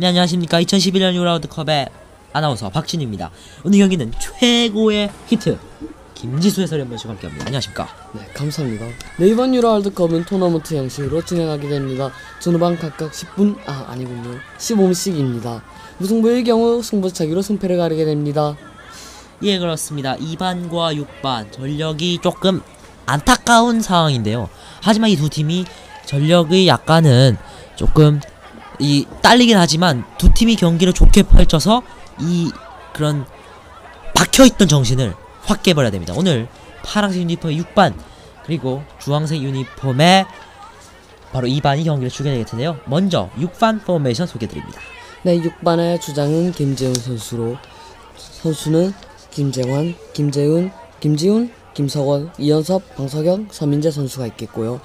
네 안녕하십니까 2011년 유라우드컵의 아나운서 박진입니다 오늘 경기는 최고의 히트 김지수 해설위 한 번씩 함께합니다 안녕하십니까 네, 감사합니다. 네, 이번 유로 월드컵은 토너먼트 형식으로 진행하게 됩니다. 전후반 각각 10분, 아, 아니군요. 15분씩입니다. 무승부의 경우 승부차기로 승패를 가리게 됩니다. 예 그렇습니다 2반과 6반 전력이 조금 안타까운 상황인데요 하지만 이 두 팀이 전력의 약간은 조금 이 딸리긴 하지만 두 팀이 경기를 좋게 펼쳐서 이 그런 박혀있던 정신을 확 깨버려야 됩니다. 오늘 파란색 유니폼의 6반 그리고 주황색 유니폼의 바로 2반이 경기를 주게 되겠는데요. 먼저 6반 포메이션 소개드립니다. 네, 6반의 주장은 김재훈 선수로 선수는 김재환, 김재훈, 김지훈, 김석원, 이현섭, 방석영, 서민재 선수가 있겠고요.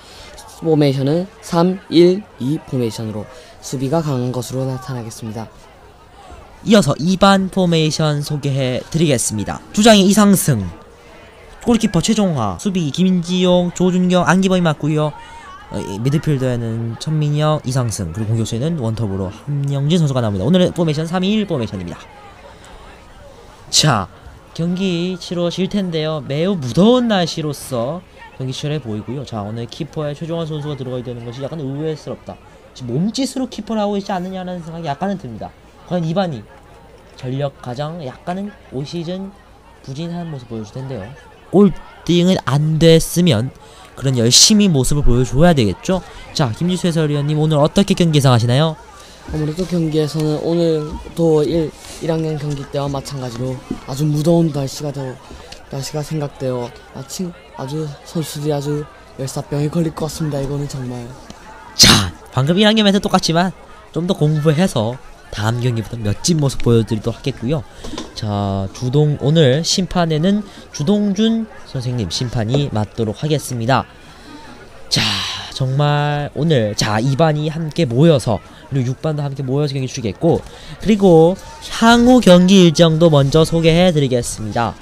포메이션은 3, 1, 2 포메이션으로 수비가 강한 것으로 나타나겠습니다. 이어서 2반 포메이션 소개해 드리겠습니다. 주장이 이상승, 골키퍼 최종화, 수비 김지용, 조준경, 안기범이 맞고요. 어, 이 미드필더에는 천민영, 이상승, 그리고 공격수에는 원톱으로 함영진 선수가 나옵니다. 오늘의 포메이션 3-2-1 포메이션입니다. 자, 경기 치러질 텐데요. 매우 무더운 날씨로서 경기 치열해 보이고요. 자, 오늘 키퍼에 최종환 선수가 들어가야 되는 것이 약간 의외스럽다. 몸짓으로 키퍼를 하고 있지 않느냐는 생각이 약간은 듭니다. 과연 이반이 전력 가장 약간은 올 시즌 부진한 모습 보여줄 텐데요. 꼴등은 안 됐으면 그런 열심히 모습을 보여줘야 되겠죠. 자, 김지수 해설위원님 오늘 어떻게 경기 예상하시나요? 아무래도 경기에서는 오늘도 1, 1학년 경기 때와 마찬가지로 아주 무더운 날씨가 더 날씨가 생각되어 마치 아주 선수들이 아주 열사병에 걸릴 것 같습니다. 이거는 정말 자, 방금 1학년 멘트 똑같지만 좀 더 공부해서 다음 경기부터 멋진 모습 보여드리도록 하겠고요. 자, 주동 오늘 심판에는 주동준 선생님 심판이 맡도록 하겠습니다. 자, 정말 오늘 자 2반이 함께 모여서 그리고 6반도 함께 모여서 경기 주겠고 그리고 향후 경기 일정도 먼저 소개해 드리겠습니다.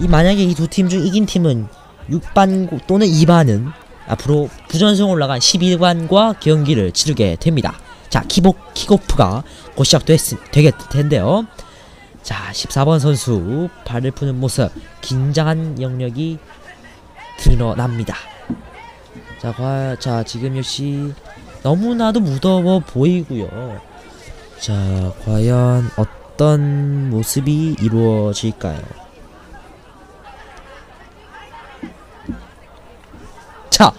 이 만약에 이 두 팀 중 이긴 팀은 6반 또는 2반은 앞으로 부전승 올라간 11관과 경기를 치르게 됩니다. 자, 키보, 킥오프가 곧 시작되게 텐데요. 자, 14번 선수 발을 푸는 모습, 긴장한 영역이 드러납니다. 자, 과, 자, 지금 역시 너무나도 무더워 보이고요. 자, 과연 어떤 모습이 이루어질까요? 자,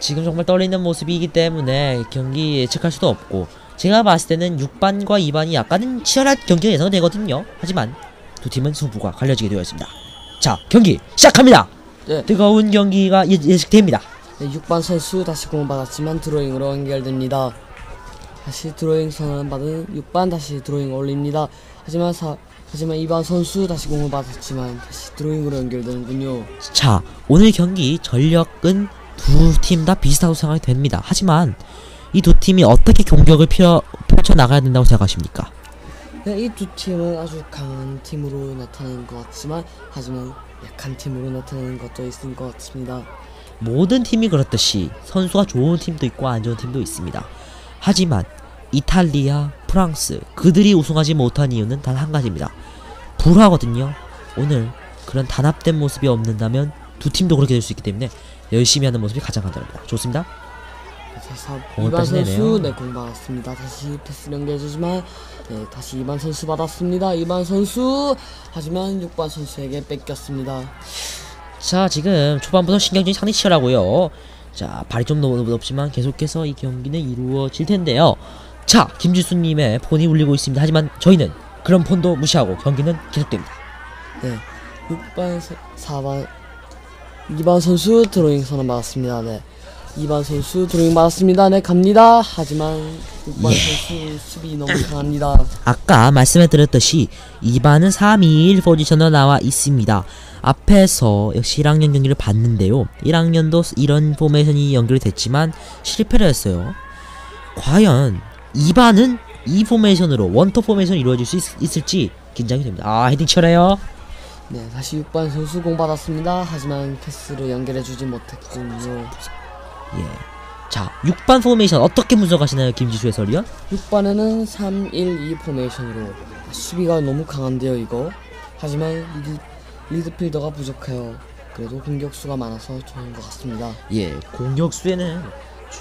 지금 정말 떨리는 모습이기 때문에 경기 예측할 수도 없고 제가 봤을 때는 6반과 2반이 약간은 치열한 경기가 예상되거든요. 하지만 두 팀은 승부가 갈려지게 되어 있습니다. 자, 경기 시작합니다. 네. 뜨거운 경기가 예, 예측됩니다. 네, 6반 선수 다시 공을 받았지만 드로잉으로 연결됩니다. 다시 드로잉 선언 받은 6반 다시 드로잉 올립니다. 하지만 사, 하지만 2반 선수 다시 공을 받았지만 다시 드로잉으로 연결되는군요. 자, 오늘 경기 전력은 두 팀 다 비슷하다고 생각이 됩니다. 하지만 이 두 팀이 어떻게 공격을 펼쳐, 펼쳐 나가야 된다고 생각하십니까? 네, 이두 팀은 아주 강한 팀으로 나타나는 것 같지만 하지만 약한 팀으로 나타나는 것도 있을 것 같습니다. 모든 팀이 그렇듯이 선수가 좋은 팀도 있고 안 좋은 팀도 있습니다. 하지만 이탈리아, 프랑스 그들이 우승하지 못한 이유는 단 한 가지입니다. 불화거든요. 오늘 그런 단합된 모습이 없는다면 두 팀도 그렇게 될 수 있기 때문에 열심히 하는 모습이 가장 간단합니다. 좋습니다. 다시 공을 2반 뺏어내네요. 선수 네 공 받았습니다. 다시 패스 연결해주지만 네, 다시 2반 선수 받았습니다. 2반 선수 하지만 6반 선수에게 뺏겼습니다. 자 지금 초반부터 신경전이 상당히 치열하고요 자 발이 좀 높, 높지만 계속해서 이 경기는 이루어질 텐데요 자 김지수님의 폰이 울리고 있습니다 하지만 저희는 그런 폰도 무시하고 경기는 계속됩니다 네, 6반, 4반, 2반 선수 드로잉 선언 받았습니다. 네, 2반 선수 드로잉 받았습니다. 네, 갑니다. 하지만 6반 예. 선수 수비 너무 강합니다. 아까 말씀해 드렸듯이 2반은 3-2-1 포지션으로 나와 있습니다 앞에서 역시 1학년 경기를 봤는데요 1학년도 이런 포메이션이 연결이 됐지만 실패를 했어요 과연 2반은 이 포메이션으로 원톱 포메이션이 이루어질 수 있, 을지 긴장이 됩니다 아 헤딩 치열해요 네, 다시 6반 선수 공 받았습니다. 하지만 패스를 연결해주지 못했군요. 예. 자 6반 포메이션 어떻게 분석하시나요 김지수 해설위원? 6반에는 3-1-2 포메이션으로 수비가 너무 강한데요 이거 하지만 리드, 리드필더가 부족해요 그래도 공격수가 많아서 좋은 것 같습니다 예 공격수에는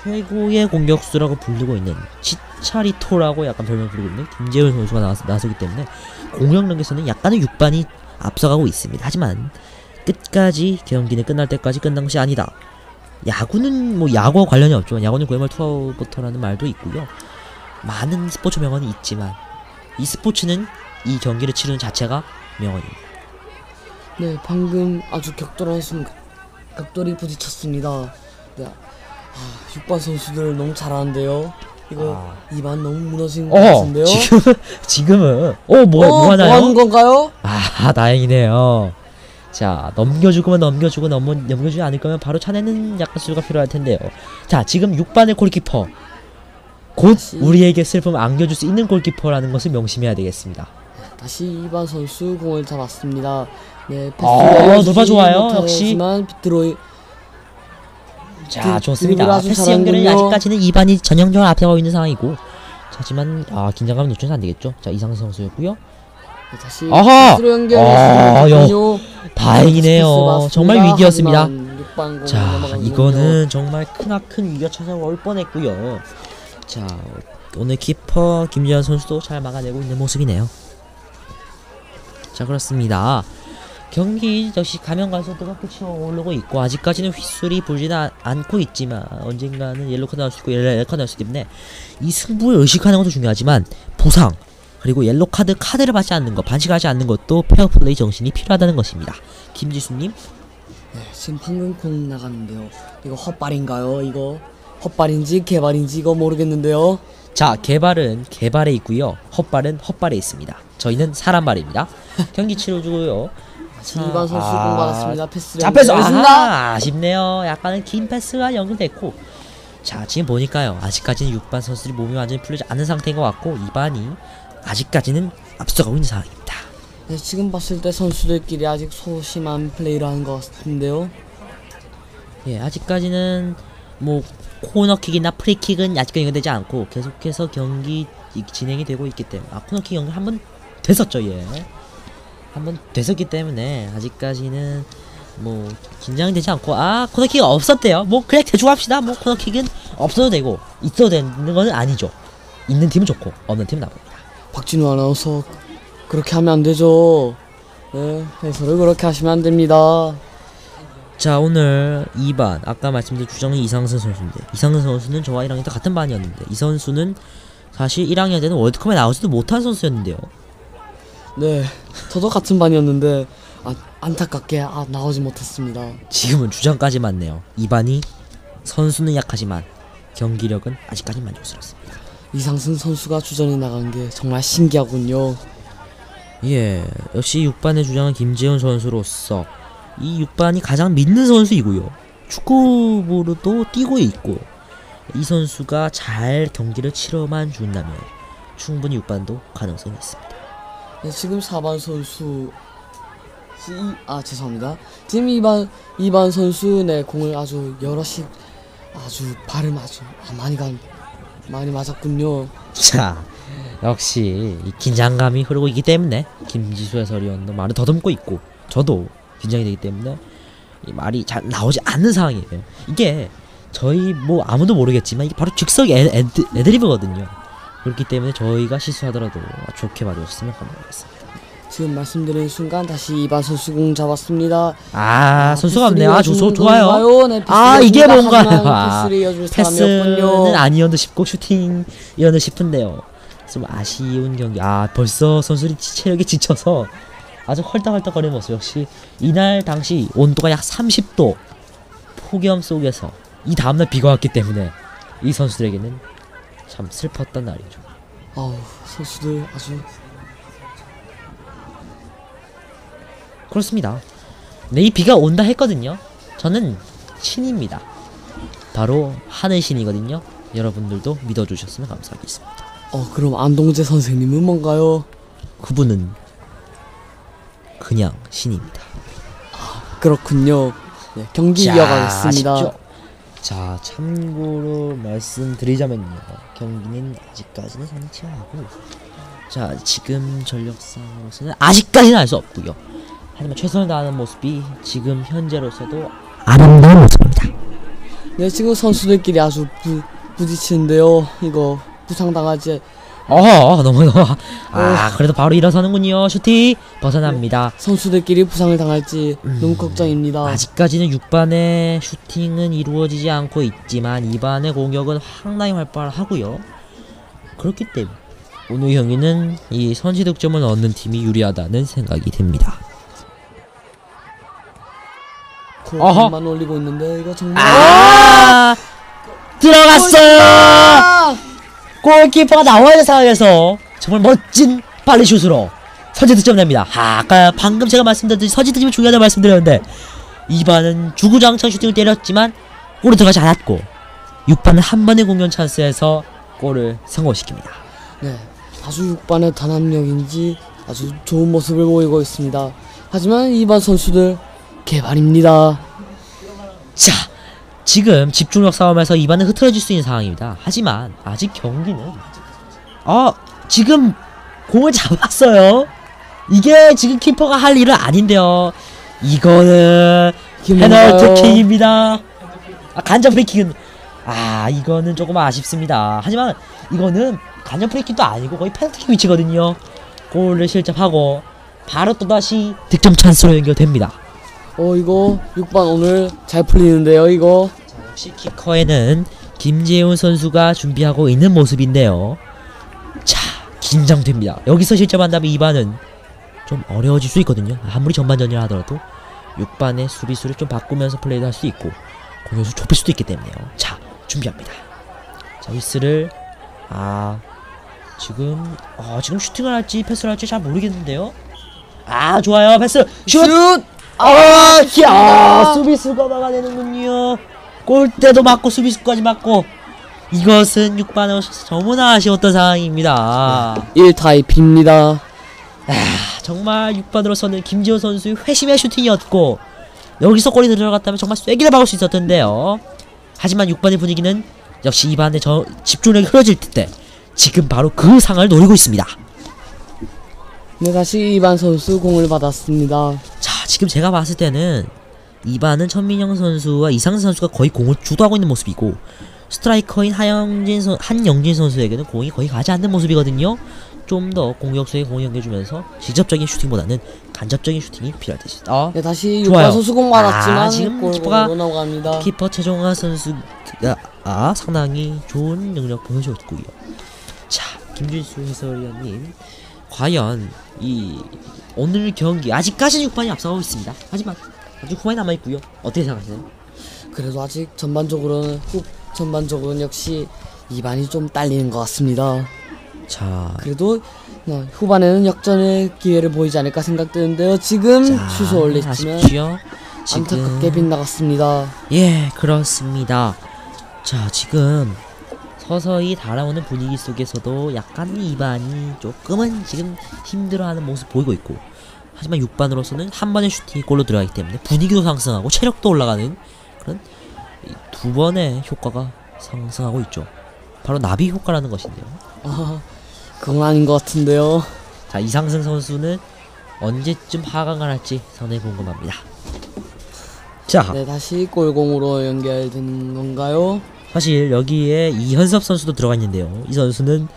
최고의 공격수라고 부르고 있는 치차리토라고 약간 별명 부르고 있는 김재훈 선수가 나서, 나서기 때문에 공격력에서는 약간의 6반이 앞서가고 있습니다. 하지만 끝까지 경기는 끝날 때까지 끝난 것이 아니다. 야구는 뭐 야구와 관련이 없지만 야구는 그야말로 투아웃부터라는 말도 있고요. 많은 스포츠 명언이 있지만 이 스포츠는 이 경기를 치르는 자체가 명언입니다. 네 방금 아주 격돌한 순간 격돌이 부딪혔습니다. 네. 아, 6반 선수들 너무 잘하는데요 이거 아. 입안 너무 무너진 것어 같은데요 지금 지금은 어 뭐 어, 뭐 하나요? 뭐 하는 건가요? 아 다행이네요. 자 넘겨주고만 넘겨주고 넘 넘겨주지 않을 거면 바로 차내는 약간 수가 필요할 텐데요. 자 지금 6반의 골키퍼 곧 다시. 우리에게 슬픔 안겨줄 수 있는 골키퍼라는 것을 명심해야 되겠습니다. 다시 2반 선수 공을 잡았습니다. 네, 어, 노바 좋아요, 역시. 만 비트로이 자 드- 좋습니다. 패스 연결은. 아직까지는 2반이 전형적으로 앞서가고 있는 상황이고 자, 하지만 아 긴장감을 놓쳐서 안 되겠죠. 자 이상수 선수였고요. 네, 다시 아하! 아, 연결했군요. 다행이네요. 정말 위기였습니다. 자, 자, 이거는 정말 크나큰 위기가 찾아올 뻔했고요. 자, 오늘 키퍼 김지현 선수도 잘 막아내고 있는 모습이네요. 자, 그렇습니다. 경기 역시 가면 갈수록 끝이 오르고 있고 아직까지는 휘슬이 불지는 아- 않고 있지만 언젠가는 옐로카드 나올 수 있고 옐로카드 나올 수 있기 때문에 이 승부를 의식하는 것도 중요하지만 보상 그리고 옐로카드 카드를 받지 않는 것 반칙하지 않는 것도 페어플레이 정신이 필요하다는 것입니다. 김지수님 네, 지금 방금 공 나갔는데요. 이거 헛발인가요? 이거 헛발인지 개발인지 이거 모르겠는데요. 자, 개발은 개발에 있고요. 헛발은 헛발에 있습니다. 저희는 사람 발입니다. 경기 치러주고요. 다시 2반 선수 공 받았습니다. 패스를 자, 패스. 아, 아쉽네요. 약간은 긴 패스가 연결됐고. 자, 지금 보니까요. 아직까지는 6반 선수들이 몸이 완전히 풀리지 않은 상태인 것 같고 2반이 아직까지는 앞서가고 있는 상황입니다. 네, 지금 봤을 때 선수들끼리 아직 소심한 플레이를 하는 것 같은데요. 예, 아직까지는 뭐 코너킥이나 프리킥은 아직 연결되지 않고 계속해서 경기 이- 진행이 되고 있기 때문에 아 코너킥 연결 한번 됐었죠, 예. 한번 됐었기 때문에 아직까지는 뭐 긴장이 되지 않고 아 코너킥 없었대요. 뭐 그냥 대충 합시다. 뭐 코너킥은 없어도 되고 있어도 되는 건 아니죠. 있는 팀은 좋고 없는 팀은 나쁩니다. 박진우 아나운서 그렇게 하면 안 되죠. 네, 해설을 그렇게 하시면 안 됩니다. 자 오늘 2반 아까 말씀드린 주정이 이상선 선수인데 이상선 선수는 저와 1학년 때 같은 반이었는데 이 선수는 사실 1학년 때는 월드컵에 나오지도 못한 선수였는데요 네, 저도 같은 반이었는데 아, 안타깝게 아, 나오지 못했습니다. 지금은 주장까지 맞네요. 2반이 선수는 약하지만 경기력은 아직까지 만족스럽습니다. 이상승 선수가 주전에 나간 게 정말 신기하군요. 예 역시 6반의 주장은 김재훈 선수로서 이 6반이 가장 믿는 선수이고요. 축구부로도 뛰고 있고 이 선수가 잘 경기를 치러만 준다면 충분히 6반도 가능성이 있습니다 네, 지금 4반 선수 시- 아 죄송합니다. 지금 2반 2반 선수 네 공을 아주 여럿이 아주 발음 아주 아, 많이 간 많이 맞았군요. 자, 역시 이 긴장감이 흐르고 있기 때문에 김지수 해설위원도 말을 더듬고 있고 저도 긴장이 되기 때문에 이 말이 잘 나오지 않는 상황이에요. 이게 저희 뭐 아무도 모르겠지만 이게 바로 즉석 애, 애드, 애드리브거든요. 그렇기 때문에 저희가 실수하더라도 좋게 봐주셨으면 감사하겠습니다. 지금 말씀드린 순간 다시 2반 선수 공 잡았습니다. 아, 선수가 없네요. 아, 조, 조, 좋아요. 네, 아, 이게. 뭔가요? 하지만 아, 패스는. 아니었는데 싶고 슈팅이었는데 싶은데요. 좀 아쉬운 경기. 아 벌써 선수들이 지- 체력이 지쳐서 아주 헐떡헐떡거리는 모습. 역시 이날 당시 온도가 약 30도 폭염 속에서 이 다음날 비가 왔기 때문에 이 선수들에게는 참 슬펐던 날이죠. 아우 선수들 아주 그렇습니다. 네, 이 비가 온다 했거든요. 저는 신입니다. 바로 하늘 신이거든요. 여러분들도 믿어주셨으면 감사하겠습니다. 어 그럼 안동재 선생님은 뭔가요? 그분은 그냥 신입니다. 그렇군요. 네, 경기 자, 이어가겠습니다. 아쉽죠? 자 참고로 말씀드리자면요. 경기는 아직까지는 성치하고 자 지금 전력상으로서는 아직까지는 알 수 없고요. 하지만 최선을 다하는 모습이 지금 현재로서도 아름다운 모습입니다. 네, 지금 선수들끼리 아주 부, 부딪히는데요. 이거 부상당하지 어 너무 너무 아 그래도 바로 일어서는군요 슈팅 벗어납니다 선수들끼리 부상을 당할지 너무 걱정입니다. 아직까지는 6반의 슈팅은 이루어지지 않고 있지만 2반의 공격은 상당히 활발하고요. 그렇기 때문에 오늘 경기는 이 선취 득점을 얻는 팀이 유리하다는 생각이 듭니다. 어허. 코만 올리고 있는데 이거 정말 아 들어갔어요. 아! 골키퍼가 나와야 될 상황에서 정말 멋진 발리슛으로 선취 득점 냅니다. 아, 아까 방금 제가 말씀드렸듯이 선취 득점이 중요하다고 말씀드렸는데 2반은 주구장창 슈팅을 때렸지만 골이 들어가지 않았고 6반은 한 번의 공격 찬스에서 골을 성공시킵니다. 네, 아주 6반의 단합력인지 아주 좋은 모습을 보이고 있습니다. 하지만 2반 선수들 개발입니다. 자, 지금 집중력 싸움에서 2반은 흐트러질 수 있는 상황입니다. 하지만 아직 경기는 아 지금 공을 잡았어요. 이게 지금 키퍼가 할 일은 아닌데요. 이거는? 페널티킥입니다. 아 간접 프리킥은 아 이거는 조금 아쉽습니다. 하지만 이거는 간접 프리킥도 아니고 거의 페널티킥 위치거든요. 골을 실점하고 바로 또 다시 득점 찬스로 연결됩니다. 어 이거 6반 오늘 잘 풀리는데요 이거 역시 키커에는 김재훈 선수가 준비하고 있는 모습인데요. 자, 긴장됩니다. 여기서 실점한다면 2반은 좀 어려워질 수 있거든요. 아무리 전반전이라 하더라도 6반의 수비수를 좀 바꾸면서 플레이도 할 수 있고 공격수 좁힐 수도 있기 때문에요. 자, 준비합니다. 자, 위스를 아 지금 어 지금 슈팅을 할지 패스를 할지 잘 모르겠는데요. 아 좋아요 패스 슛! 아, 야, 수비수가 막아내는군요. 골대도 맞고 수비수까지 맞고 이것은 6반에 너무나 아쉬웠던 상황입니다. 1타입입니다 정말 6반으로서는 김지호 선수의 회심의 슈팅이었고 여기서 골이 들어갔다면 정말 쐐기를 박을 수 있었던데요. 하지만 6반의 분위기는 역시 2반의 저 집중력이 흐려질 때 지금 바로 그 상을 노리고 있습니다. 네 다시 2반 선수 공을 받았습니다 자, 지금 제가 봤을 때는 2반은 천민영 선수와 이상선 선수가 거의 공을 주도하고 있는 모습이고 스트라이커인 하영진 선, 한영진 선수에게는 공이 거의 가지 않는 모습이거든요. 좀 더 공격수에 공을 연결주면서 직접적인 슈팅보다는 간접적인 슈팅이 필요할 때 있다. 어? 네 다시 6반 좋아요. 선수 공 아, 받았지만 지금 골 키퍼가 키퍼 최종화 선수가 아, 상당히 좋은 능력 보여줬고요. 자, 김준수 해설위원님, 과연 이 오늘 경기 아직까지는 6반이 앞서가고 있습니다. 하지만 아직 후반이 남아 있고요. 어떻게 생각하세요? 그래도 아직 전반적으로는 후, 전반적으로는 역시 2반이 좀 딸리는 것 같습니다 자, 그래도 어, 후반에는 역전의 기회를 보이지 않을까 생각되는데요 지금 자, 슛을 올렸지만 아쉽지요? 안타깝게 지금 빗나갔습니다 예, 그렇습니다. 자, 지금 서서히 달아오는 분위기 속에서도 약간 2반이 조금은 지금 힘들어하는 모습 보이고 있고 하지만 6반으로서는 한 번의 슈팅이 골로 들어가기 때문에 분위기도 상승하고 체력도 올라가는 그런 이두 번의 효과가 상승하고 있죠. 바로 나비 효과라는 것인데요. 아 그건 아닌 것 같은데요 자, 이상승 선수는 언제쯤 하강을 할지 상당히 궁금합니다. 자, 네 다시 골공으로 연결되는 건가요? 사실 여기에 이현섭 선수도 들어가 있는데요. 이 선수는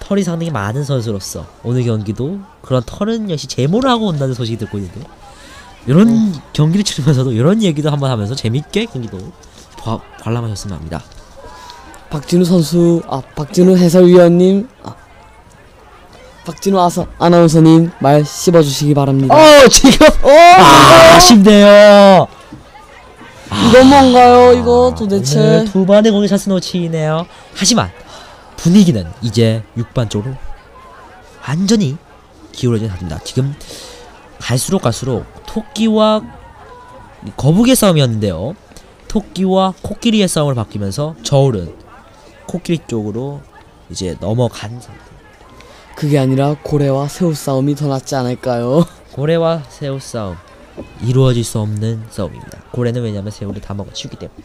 털이 상당히 많은 선수로서 오늘 경기도 그런 털은 역시 제모를 하고 온다는 소식이 듣고 있는데 이런 경기를 치르면서도 이런 얘기도 한번 하면서 재밌게 경기도 봐- 관람하셨으면 합니다. 박진우 선수 아 박진우 해설위원님 아 박진우 아서, 아나운서님 말 씹어주시기 바랍니다 어 지금 아, 아쉽네요. 이건 뭔가요 이거 도대체 오늘 두 번의 공격 찬스 놓치네요. 하지만 분위기는 이제 6반 쪽으로 완전히 기울어진 합니다. 지금 갈수록 갈수록 토끼와 거북이의 싸움이었는데요. 토끼와 코끼리의 싸움을 바뀌면서 저울은 코끼리 쪽으로 이제 넘어간 상태. 그게 아니라 고래와 새우 싸움이 더 낫지 않을까요? 고래와 새우 싸움 이루어질 수 없는 싸움입니다. 고래는 왜냐하면 새우를 다 먹어 치우기 때문에.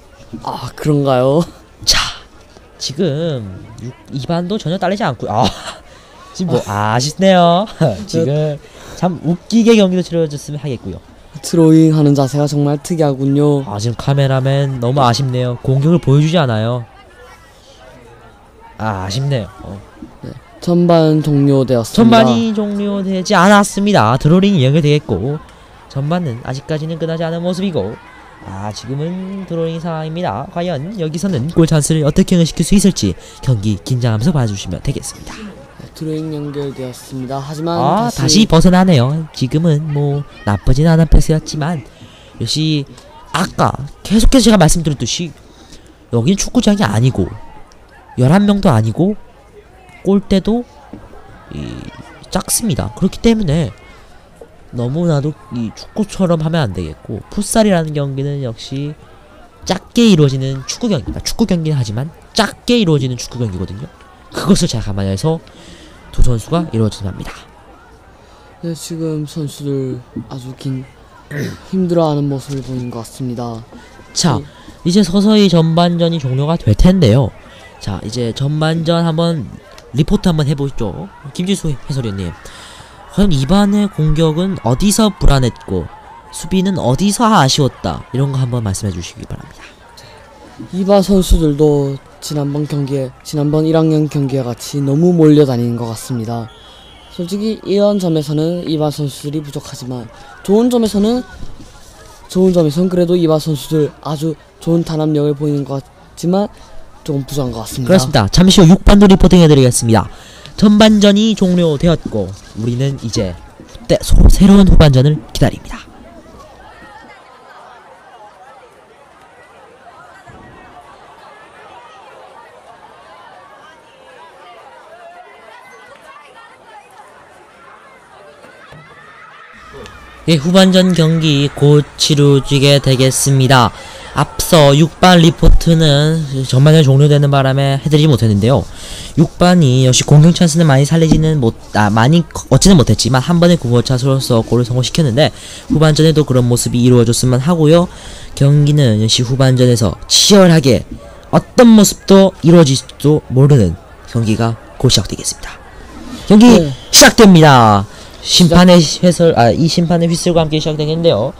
아 그런가요? 자, 지금 2반도 전혀 딸리지 않고 아, 지금 뭐 아쉽네요. 지금 참 웃기게 경기도 치러졌으면 하겠고요. 드로잉 하는 자세가 정말 특이하군요. 아, 지금 카메라맨 너무 아쉽네요. 공격을 보여주지 않아요. 아, 아쉽네요. 어. 전반 종료되었습니다. 전반이 종료되지 않았습니다. 드로링이 연결되겠고 전반은 아직까지는 끝나지 않은 모습이고 아 지금은 드로링 상황입니다. 과연 여기서는 골 찬스를 어떻게 연결시킬 수 있을지 경기 긴장하면서 봐주시면 되겠습니다. 드로잉 연결되었습니다. 하지만 아 다시, 다시 벗어나네요. 지금은 뭐 나쁘진 않은 패스였지만 역시 아까 계속해서 제가 말씀드렸듯이 여긴 축구장이 아니고 11명도 아니고 골대도 이 작습니다. 그렇기 때문에 너무나도 이 축구처럼 하면 안 되겠고 풋살이라는 경기는 역시 작게 이루어지는 축구 경기입니다. 축구 경기는 하지만 작게 이루어지는 축구 경기거든요. 그것을 잘 감안해서 두 선수가 이루어진답니다 네, 지금 선수들 아주 긴 힘들어하는 모습을 보이는 것 같습니다. 자, 네. 이제 서서히 전반전이 종료가 될 텐데요. 자, 이제 전반전 한번 리포트 한번 해보죠. 김지수 해설위원님. 과연 이반의 공격은 어디서 불안했고 수비는 어디서 아쉬웠다 이런 거 한번 말씀해 주시기 바랍니다. 이바 선수들도 지난번 경기에 지난번 1학년 경기와 같이 너무 몰려다니는 것 같습니다. 솔직히 이런 점에서는 이바 선수들이 부족하지만 좋은 점에서는 좋은 점에서는 그래도 이바 선수들 아주 좋은 단합력을 보이는 것 같지만 조금 부족한 것 같습니다. 그렇습니다. 잠시 후 6반도 리포팅 해드리겠습니다. 전반전이 종료되었고 우리는 이제 때, 소, 새로운 후반전을 기다립니다. 예, 후반전 경기 곧 치러지게 되겠습니다. 앞서 6반 리포트는 전반전 종료되는 바람에 해드리지 못했는데요. 6반이 역시 공격 찬스는 많이 살리지는 못, 아, 많이 얻지는 못했지만 한 번의 공격 찬스로서 골을 성공시켰는데 후반전에도 그런 모습이 이루어졌으면 하고요. 경기는 역시 후반전에서 치열하게 어떤 모습도 이루어질지도 모르는 경기가 곧 시작되겠습니다. 경기 네. 시작됩니다. 심판의 해설, 아, 이 심판의 휘슬과 함께 시작되겠는데요.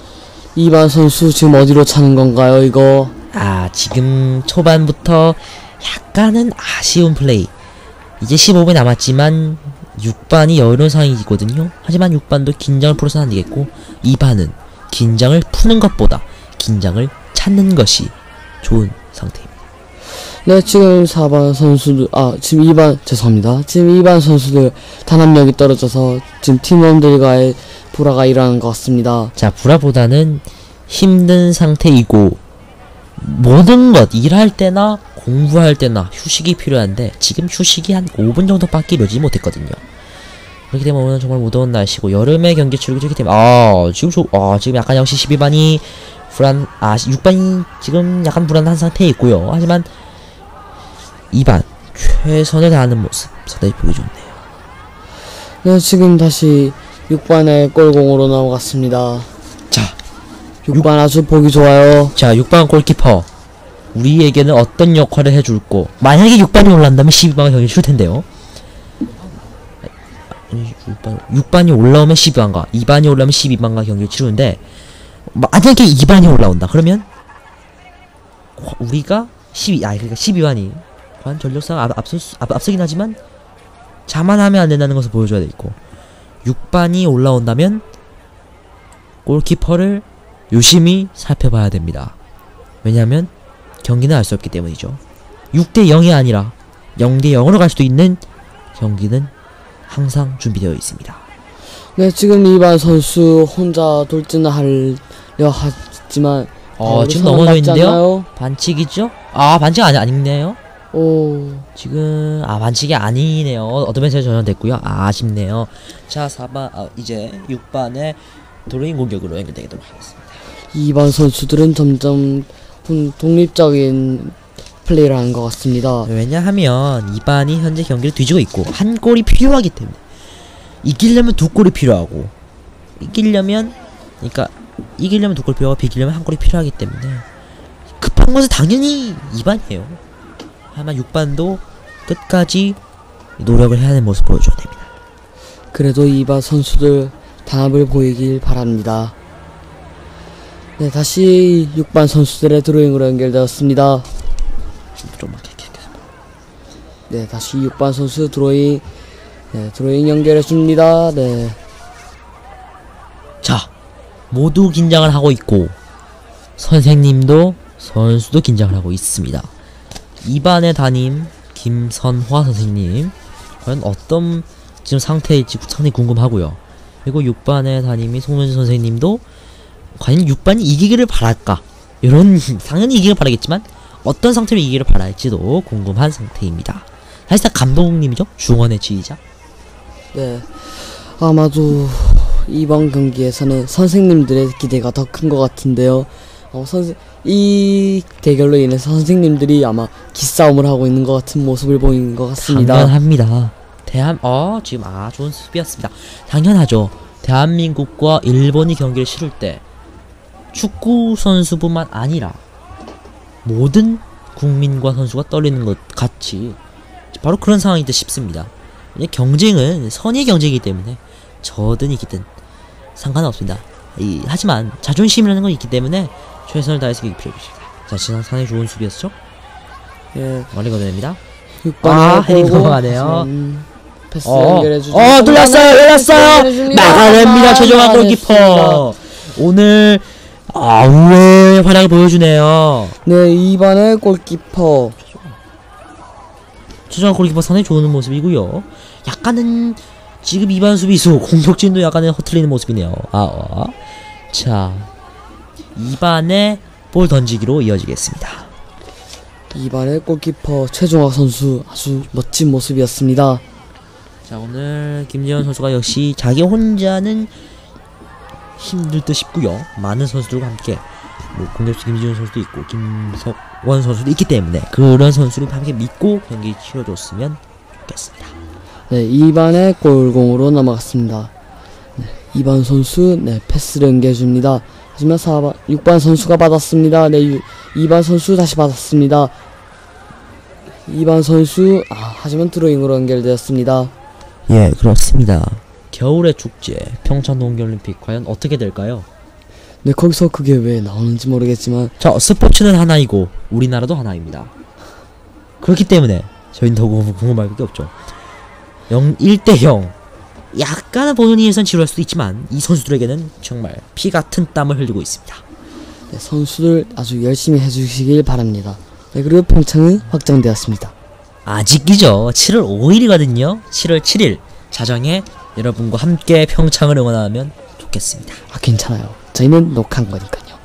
이바 선수 지금 어디로 차는 건가요? 이거 아, 지금 초반부터 약간은 아쉬운 플레이. 이제 15분 남았지만 6반이 여유로운 상황이거든요. 하지만 6반도 긴장을 풀어서는 안 되겠고 2반은 긴장을 푸는 것보다 긴장을 찾는 것이 좋은 상태입니다. 네, 지금 4반 선수들, 아, 지금 2반, 죄송합니다. 지금 2반 선수들 단합력이 떨어져서 지금 팀원들과의 불화가 일어나는 것 같습니다. 자, 불화보다는 힘든 상태이고 모든 것 일할 때나 공부할 때나 휴식이 필요한데 지금 휴식이 한 5분 정도밖에 이루어지지 못했거든요. 그렇기 때문에 오늘 정말 무더운 날씨고 여름에 경기 치르기 좋기 때문에 아 지금 저, 아 지금 약간 역시 12반이 불안 아 6반이 지금 약간 불안한 상태에 있고요. 하지만 2반 최선을 다하는 모습 상당히 보기 좋네요. 네, 지금 다시 6반의 골공으로 넘어갔습니다. 자, 6반 아주 보기 좋아요. 자, 6반 골키퍼. 우리에게는 어떤 역할을 해줄고, 만약에 6반이 올라온다면 12반가 경기 칠 텐데요. 아니, 6반, 6반 이 올라오면 12반가, 2반이 올라오면 12반가 경기를 치르는데, 만약에 2반이 올라온다. 그러면, 과- 우리가 12, 아, 그러니까 12반이, 과연 전력상 앞, 앞서, 앞, 앞서긴 하지만, 자만하면 안 된다는 것을 보여줘야 되고, 6반이 올라온다면, 골키퍼를 유심히 살펴봐야 됩니다. 왜냐하면 경기는 알 수 없기 때문이죠. 6대 0이 아니라 0대 0으로 갈 수도 있는 경기는 항상 준비되어 있습니다. 네, 지금 2반 선수 혼자 돌진을 하려 하지만 어, 지금 넘어져 있는데요. 반칙이죠? 아, 반칙 아니 아니네요. 오, 지금 아 반칙이 아니네요. 어드밴스가 전환됐고요. 아, 아쉽네요. 자, 4반 아, 이제 6반의 도로인 공격으로 연결되도록 하겠습니다. 2반 선수들은 점점 분- 독립적인 플레이를 하는 것 같습니다. 왜냐하면 2반이 현재 경기를 뒤지고 있고 한 골이 필요하기 때문에 이기려면 두 골이 필요하고 이기려면 그러니까 이기려면 두 골 필요하고 비기려면 한 골이 필요하기 때문에 급한 것은 당연히 2반이에요. 하지만 6반도 끝까지 노력을 해야 하는 모습 보여줘야 됩니다. 그래도 이바 선수들 단합을 보이길 바랍니다. 네, 다시 6반 선수들의 드로잉으로 연결되었습니다. 좀만. 네, 다시 6반 선수 드로잉, 네, 드로잉 연결해 줍니다. 네, 자, 모두 긴장을 하고 있고 선생님도 선수도 긴장을 하고 있습니다. 2반의 담임 김선화 선생님 과연 어떤 지금 상태일지 상당히 궁금하고요. 그리고 6반의 담임이 송현주 선생님도 과연 6반이 이기기를 바랄까? 이런 당연히 이기기를 바라겠지만 어떤 상태로 이기기를 바랄지도 궁금한 상태입니다. 사실상 감독님이죠. 중원의 지휘자. 네. 아마도 이번 경기에서는 선생님들의 기대가 더 큰 것 같은데요. 어, 선생, 이 대결로 인해서 선생님들이 아마 기싸움을 하고 있는 것 같은 모습을 보이는 것 같습니다. 당연합니다. 대한 어 지금 아 좋은 수비였습니다. 당연하죠. 대한민국과 일본이 경기를 치를 때 축구 선수뿐만 아니라 모든 국민과 선수가 떨리는 것 같이 바로 그런 상황이 듯 싶습니다. 이 경쟁은 선의 경쟁이기 때문에 저든 이기든 상관없습니다. 이, 하지만 자존심이라는 건 있기 때문에 최선을 다해서 이기 필요합니다. 자, 지난 상당히 좋은 수비였죠? 예, 걷어냅니다. 6번 아, 헤딩 넘어가네요. 패스 어, 연결해주죠. 어, 뚫렸어요, 열렸어요. 연결해줍니다. 막아냅니다, 최종환 아, 골키퍼. 오늘 아, 우의 활약을 보여주네요. 네, 2번의 골키퍼. 최종환 골키퍼 상당히 좋은 모습이고요. 약간은 지금 이반 수비수 공격진도 약간은 허틀리는 모습이네요. 아, 어. 자, 2반에 볼 던지기로 이어지겠습니다. 2번의 골키퍼 최종학 선수 아주 멋진 모습이었습니다. 자 오늘 김재현 선수가 역시 자기 혼자는 힘들 듯 싶고요. 많은 선수들과 함께 뭐 공격수 김지훈 선수도 있고 김석원 선수도 있기 때문에 그런 선수를 함께 믿고 경기 치러줬으면 좋겠습니다. 네, 2반의 골공으로 넘어갔습니다. 네, 2반 선수 네, 패스를 연계해줍니다. 하지만 4반, 6반 선수가 받았습니다. 네, 2반 선수 다시 받았습니다. 2반 선수 아, 하지만 드로잉으로 연결되었습니다. 예 그렇습니다. 겨울의 축제 평창 동계올림픽 과연 어떻게 될까요? 네, 거기서 그게 왜 나오는지 모르겠지만 자 스포츠는 하나이고 우리나라도 하나입니다. 그렇기 때문에 저희는 더 궁금- 궁금할 게 없죠. 0 1대 0 약간은 본인이 예선 치료할 수도 있지만 이 선수들에게는 정말 피 같은 땀을 흘리고 있습니다. 네, 선수들 아주 열심히 해주시길 바랍니다. 네, 그리고 평창은 확정되었습니다. 아직이죠. 7월 5일이거든요. 7월 7일 자정에 여러분과 함께 평창을 응원하면 좋겠습니다. 아, 괜찮아요. 저희는 녹화한 거니까요.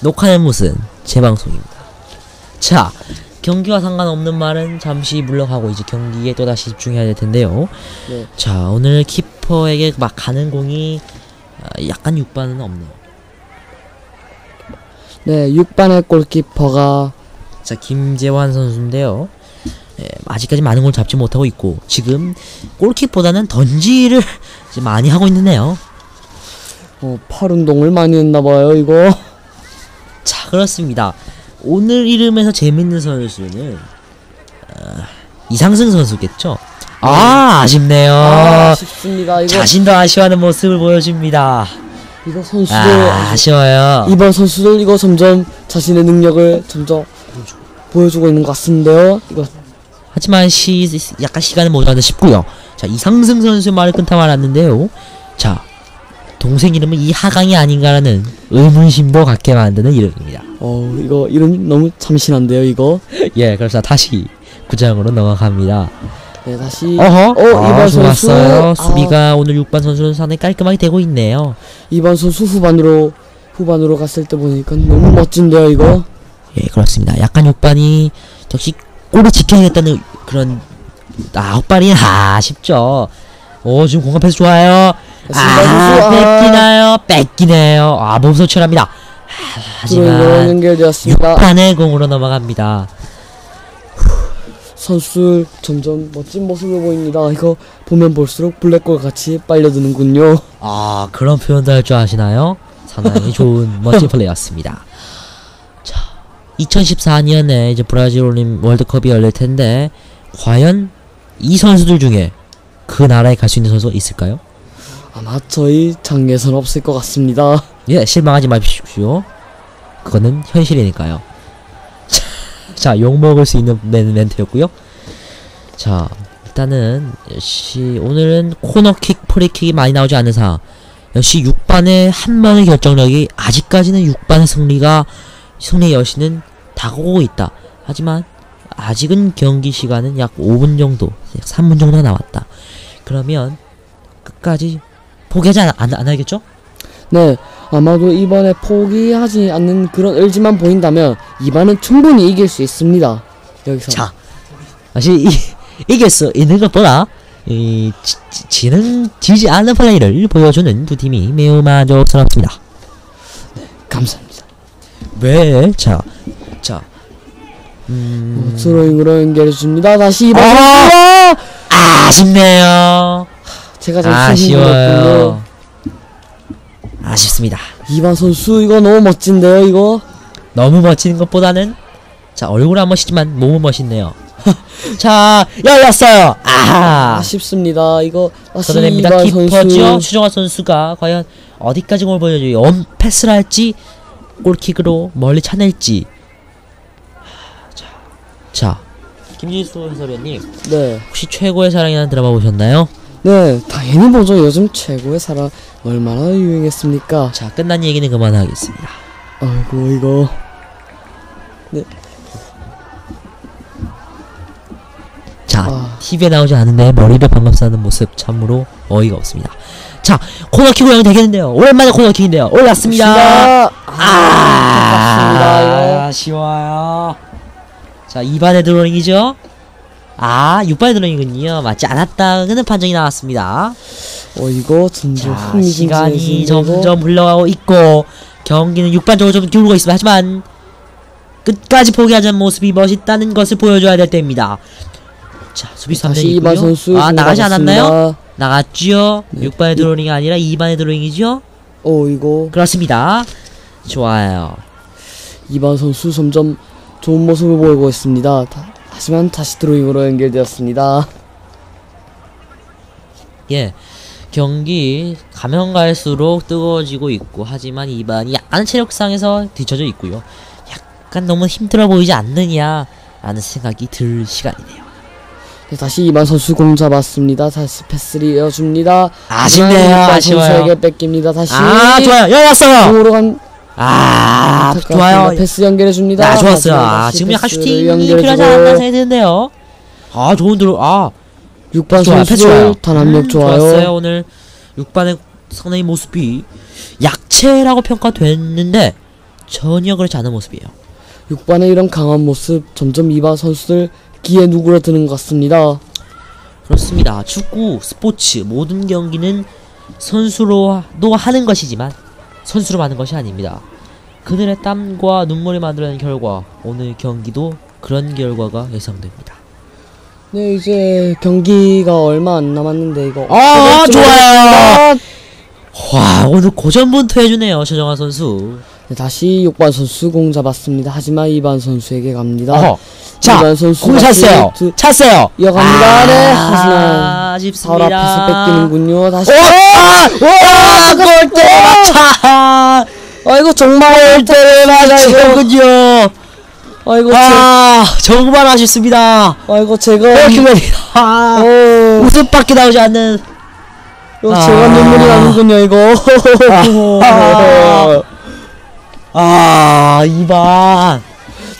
녹화는 무슨 재방송입니다. 자, 경기와 상관없는 말은 잠시 물러가고 이제 경기에 또다시 집중해야 될 텐데요. 네. 자, 오늘 키퍼에게 막 가는 공이 아, 약간 6반은 없네요. 네, 6반의 골키퍼가 자, 김재환 선수인데요. 예, 아직까지 많은 걸 잡지 못하고 있고 지금 골킥보다는 던지를 많이 하고 있는데요. 어, 팔 운동을 많이 했나 봐요, 이거. 자, 그렇습니다. 오늘 이름에서 재밌는 선수는 어, 이상승 선수겠죠. 아, 아쉽네요. 아, 아쉽습니다. 이거, 자신도 아쉬워하는 모습을 보여줍니다. 이거 선수들, 아, 아쉬워요. 이번 선수들 이거 점점 자신의 능력을 점점 보여주고 있는 것 같은데요. 이거, 하지만 시 약간 시간은 모자라다 싶고요. 자, 이상승 선수 말을 끊다 말았는데요. 자, 동생 이름은 이하강이 아닌가라는 의문심도 갖게 만드는 이름입니다. 어, 이거 이름 너무 참신한데요, 이거. 예, 그래서 다시 구장으로 넘어갑니다. 네, 다시. 어허, 어, 아, 이번 선수. 좋았어요. 아. 수비가 오늘 6반 선수는 상당히 깔끔하게 되고 있네요. 이번 선수 후반으로, 후반으로 갔을 때 보니까 너무 멋진데요, 이거. 예, 그렇습니다. 약간 6반이 역시 골을 지켜야겠다는 그런 아, 헛발이 아쉽죠. 오, 지금 공간 패스 좋아요. 아, 아. 뺏기나요? 뺏기네요. 아, 몸소 출합니다. 아, 하지만 연결되었습니다. 6반의 공으로 넘어갑니다. 선수 점점 멋진 모습을 보입니다. 이거 보면 볼수록 블랙골 같이 빨려드는군요. 아, 그런 표현도 할 줄 아시나요? 상당히 좋은 멋진 플레이였습니다. 자, 2014년에 이제 브라질 올림 월드컵이 열릴 텐데 과연 이 선수들 중에 그 나라에 갈 수 있는 선수가 있을까요? 아마 저희 장에선 없을 것 같습니다. 예, 실망하지 마십시오. 그거는 현실이니까요. 자, 자, 욕먹을 수 있는 멘- 멘트였고요. 자, 일단은 역시 오늘은 코너킥, 프리킥이 많이 나오지 않는 상황. 역시 6반의 한 번의 결정력이 아직까지는 6반의 승리가 승리의 여신은 다가오고 있다. 하지만 아직은 경기 시간은 약 5분 정도, 약 3분 정도 남았다. 그러면 끝까지 포기하지 않, 안, 안 하겠죠? 네, 아마도 이번에 포기하지 않는 그런 의지만 보인다면 이번은 충분히 이길 수 있습니다. 여기서 자, 사실 이, 이길 수 있는 것보다 이 지, 지- 지는 지지 않는 플레이를 보여주는 두 팀이 매우 만족스럽습니다. 감사합니다. 왜? 자, 자, 음, 스로잉으로 연결해 줍니다. 다시 이번 아! 아쉽네요. 제가 잘 아쉬워요. 아쉽습니다. 이반 선수 이거 너무 멋진데요, 이거. 너무 멋진 것보다는 자 얼굴 한 멋이지만 몸은 멋있네요. 자 열렸어요. 아, 아쉽습니다. 이거 걷어냅니다. 키퍼죠. 추정화 선수가 과연 어디까지 공을 보여줘요? 원 패스를 할지 골킥으로 멀리 차낼지. 자, 자 김지수 해설위원님 네. 혹시 최고의 사랑이라는 드라마 보셨나요? 네, 당연히 보죠. 요즘 최고의 사랑 얼마나 유행했습니까? 자 끝난 얘기는 그만하겠습니다. 아이고 이거 자, 아. TV에 나오지 않은데 머리를 방금 싸는 모습 참으로 어이가 없습니다. 자, 코너킥 고양 되겠는데요. 오랜만에 코너킥인데요. 올랐습니다. 아, 아, 아깝습니다. 아쉬워요. 자, 2반의 드로잉이죠? 아, 6반의 드로잉이군요. 맞지 않았다는 판정이 나왔습니다. 어 이거 점점 자, 시간이. 점점 흘러가고 있고 경기는 6반 쪽으로 좀 기울고 있습니다. 하지만 끝까지 포기하지 않는 모습이 멋있다는 것을 보여줘야 될 때입니다. 자, 이반 있고요. 선수 아, 나가지 않았나요? 나갔죠? 네. 6반의 드로잉이 아니라 2반의 드로잉이죠? 어 이거 그렇습니다. 좋아요. 이반 선수 점점 좋은 모습을 보이고 있습니다. 다, 하지만 다시 드로잉으로 연결되었습니다. 예. 경기 가면 갈수록 뜨거워지고 있고 하지만 2반이 약간 체력상에서 뒤쳐져 있고요. 약간 너무 힘들어 보이지 않느냐 라는 생각이 들 시간이네요. 네, 다시 이반 선수 공 잡았습니다. 다시 패스를 이어줍니다. 아쉽네요. 아쉬워요. 선수에게 뺏깁니다. 다시 아, 좋아요. 열렸어요. 공으로 간 아. 좋아요. 패스 연결해 줍니다. 아, 좋았어요. 아, 지금 약간 슈팅이 필요하지 않았나 생각이 드는데요. 아, 좋은 드로, 아, 6반 좋아요. 패스 좋아요. 선수 단합력 음, 좋아요. 좋았어요. 오늘 6반의 선의 모습이 약체라고 평가됐는데 전혀 그렇지 않은 모습이에요. 6반의 이런 강한 모습 점점 이반 선수들 기에 누그러드는 것 같습니다. 그렇습니다. 축구, 스포츠 모든 경기는 선수로도 하는 것이지만 선수로 하는 것이 아닙니다. 그들의 땀과 눈물이 만들어낸 결과 오늘 경기도 그런 결과가 예상됩니다. 네 이제 경기가 얼마 안 남았는데 이거 아, 될지 좋아요. 와 오늘 고전분투 해주네요 최정화 선수. 네, 다시 6반 선수 공 잡았습니다. 하지만 2반 선수에게 갑니다. 어허. 자, 이반 선수 공 다시 찼어요. 두- 찼어요. 이어갑니다. 네, 하지만 아, 아쉽습니다. 앞에서 뺏기는군요. 다시 오! 와! 골대 맞차! 아이고 정말 골대를 맞추군요. 아이고 제, 아, 정말 아쉽습니다. 아이고 제가 아, 어, 웃음밖에 나오지 않는 이거 아. 제가 눈물이 나는군요 이거. 아. 아, 이반.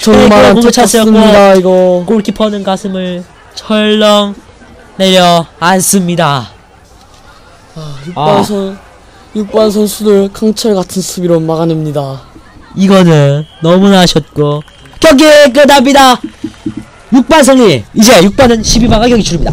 정말 안타깝습니다 이거. 골키퍼는 가슴을 철렁 내려 앉습니다. 6반 아. 선 6반 선수들 강철 같은 수비로 막아냅니다. 이거는 너무나 아쉽고 경기 끝납니다. 6반 승리. 이제 6반은 12반가 경기 치릅니다.